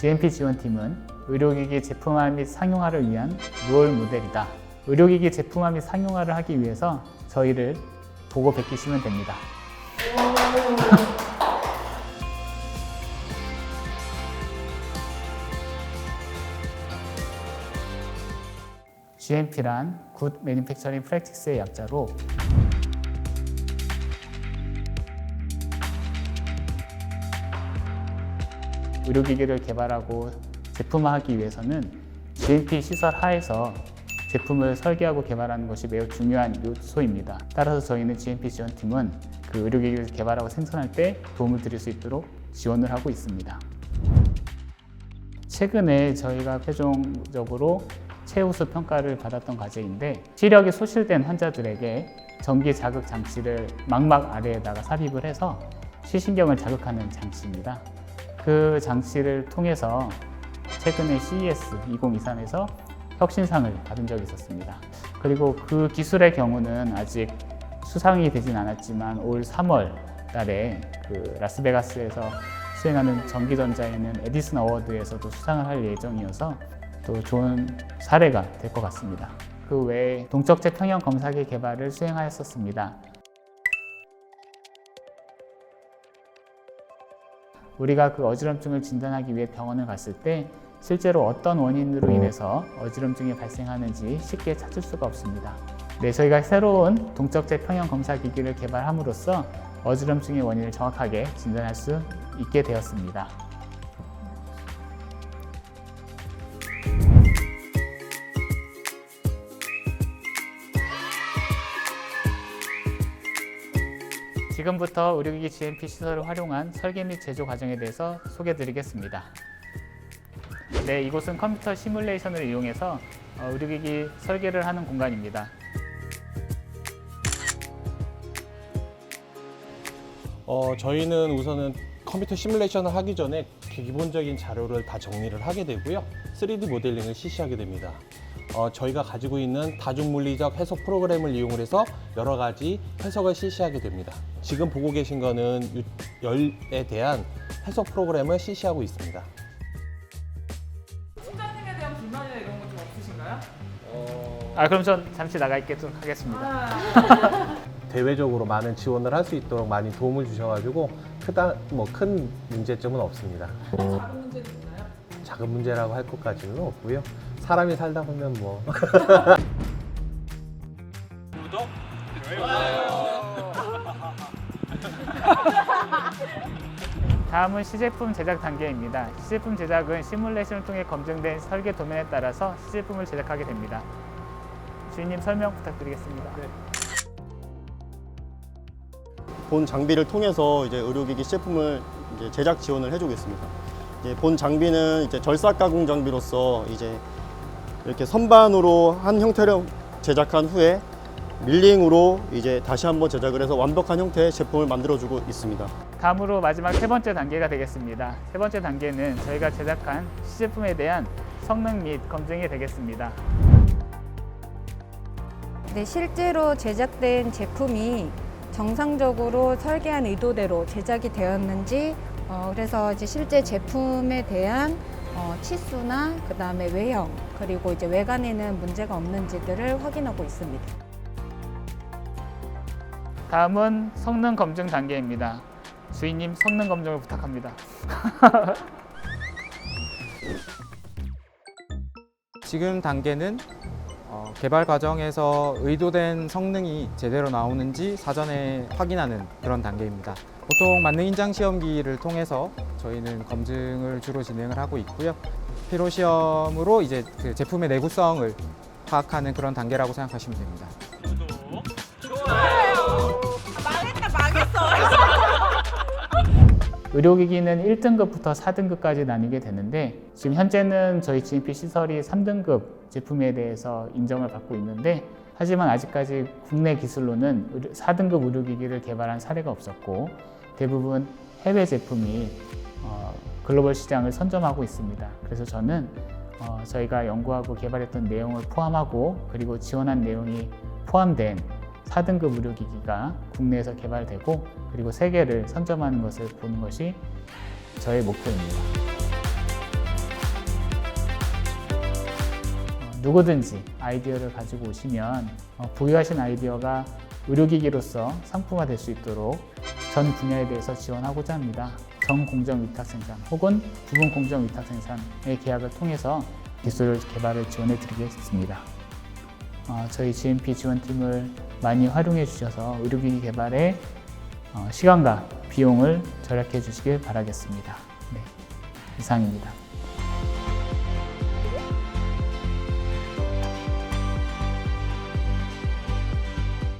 GMP 지원팀은 의료기기 제품화 및 상용화를 위한 롤 모델이다. 의료기기 제품화 및 상용화를 하기 위해서 저희를 보고 베끼시면 됩니다. GMP란 Good Manufacturing Practice의 약자로 의료기기를 개발하고 제품화하기 위해서는 GMP 시설 하에서 제품을 설계하고 개발하는 것이 매우 중요한 요소입니다. 따라서 저희는 GMP 지원팀은 그 의료기기를 개발하고 생산할 때 도움을 드릴 수 있도록 지원을 하고 있습니다. 최근에 저희가 최종적으로 최우수 평가를 받았던 과제인데 시력이 소실된 환자들에게 전기 자극 장치를 망막 아래에다가 삽입을 해서 시신경을 자극하는 장치입니다. 그 장치를 통해서 최근에 CES 2023에서 혁신상을 받은 적이 있었습니다. 그리고 그 기술의 경우는 아직 수상이 되진 않았지만 올 3월 달에 그 라스베가스에서 수행하는 전기전자에는 에디슨 어워드에서도 수상을 할 예정이어서 또 좋은 사례가 될 것 같습니다. 그 외에 동적제 평형 검사기 개발을 수행하였었습니다. 우리가 그 어지럼증을 진단하기 위해 병원을 갔을 때 실제로 어떤 원인으로 인해서 어지럼증이 발생하는지 쉽게 찾을 수가 없습니다. 네, 저희가 새로운 동적제 평형 검사 기기를 개발함으로써 어지럼증의 원인을 정확하게 진단할 수 있게 되었습니다. 지금부터 의료기기 GMP 시설을 활용한 설계 및 제조 과정에 대해서 소개해 드리겠습니다. 네, 이곳은 컴퓨터 시뮬레이션을 이용해서 어, 의료기기 설계를 하는 공간입니다. 어, 저희는 우선은 컴퓨터 시뮬레이션을 하기 전에 기본적인 자료를 다 정리를 하게 되고요. 3D 모델링을 실시하게 됩니다. 어, 저희가 가지고 있는 다중물리적 해석 프로그램을 이용을 해서 여러 가지 해석을 실시하게 됩니다. 지금 보고 계신 거는 유- 열에 대한 해석 프로그램을 실시하고 있습니다. 팀장님에 대한 불만이나 이런 거좀 없으신가요? 아, 그럼 전 잠시 나가 있도록 하겠습니다. 아, 대외적으로 많은 지원을 할 수 있도록 많이 도움을 주셔가지고 크다 뭐 큰 문제점은 없습니다. 다른 문제는 있나요? 작은 문제라고 할 것까지는 없고요. 사람이 살다 보면 뭐 다음은 시제품 제작 단계입니다. 시제품 제작은 시뮬레이션을 통해 검증된 설계 도면에 따라서 시제품을 제작하게 됩니다. 주인님 설명 부탁드리겠습니다. 본 장비를 통해서 이제 의료기기 제품을 이제 제작 지원을 해주겠습니다. 이제 본 장비는 이제 절삭 가공 장비로서 이제 이렇게 선반으로 한 형태로 제작한 후에 밀링으로 이제 다시 한번 제작을 해서 완벽한 형태의 제품을 만들어주고 있습니다. 다음으로 마지막 세 번째 단계가 되겠습니다. 세 번째 단계는 저희가 제작한 시제품에 대한 성능 및 검증이 되겠습니다. 네, 실제로 제작된 제품이 정상적으로 설계한 의도대로 제작이 되었는지, 어, 그래서 이제 실제 제품에 대한 어, 치수나 그 다음에 외형 그리고 이제 외관에는 문제가 없는지들을 확인하고 있습니다. 다음은 성능 검증 단계입니다. 주인님 성능 검증을 부탁합니다. 지금 단계는 어, 개발 과정에서 의도된 성능이 제대로 나오는지 사전에 확인하는 그런 단계입니다. 보통 만능 인장 시험기를 통해서 저희는 검증을 주로 진행을 하고 있고요. 피로 시험으로 이제 그 제품의 내구성을 파악하는 그런 단계라고 생각하시면 됩니다. 의료기기는 1등급부터 4등급까지 나뉘게 되는데 지금 현재는 저희 GMP 시설이 3등급 제품에 대해서 인정을 받고 있는데 하지만 아직까지 국내 기술로는 의료- 4등급 의료기기를 개발한 사례가 없었고 대부분 해외 제품이 어, 글로벌 시장을 선점하고 있습니다. 그래서 저는 어, 저희가 연구하고 개발했던 내용을 포함하고 그리고 지원한 내용이 포함된 4등급 의료기기가 국내에서 개발되고 그리고 세계를 선점하는 것을 보는 것이 저의 목표입니다. 어, 누구든지 아이디어를 가지고 오시면 어, 보유하신 아이디어가 의료기기로서 상품화될 수 있도록 전 분야에 대해서 지원하고자 합니다. 전공정 위탁 생산 혹은 부분 공정 위탁 생산의 계약을 통해서 기술 개발을 지원해 드리겠습니다. 어, 저희 GMP 지원팀을 많이 활용해 주셔서 의료기기 개발에 어, 시간과 비용을 절약해 주시길 바라겠습니다. 네, 이상입니다.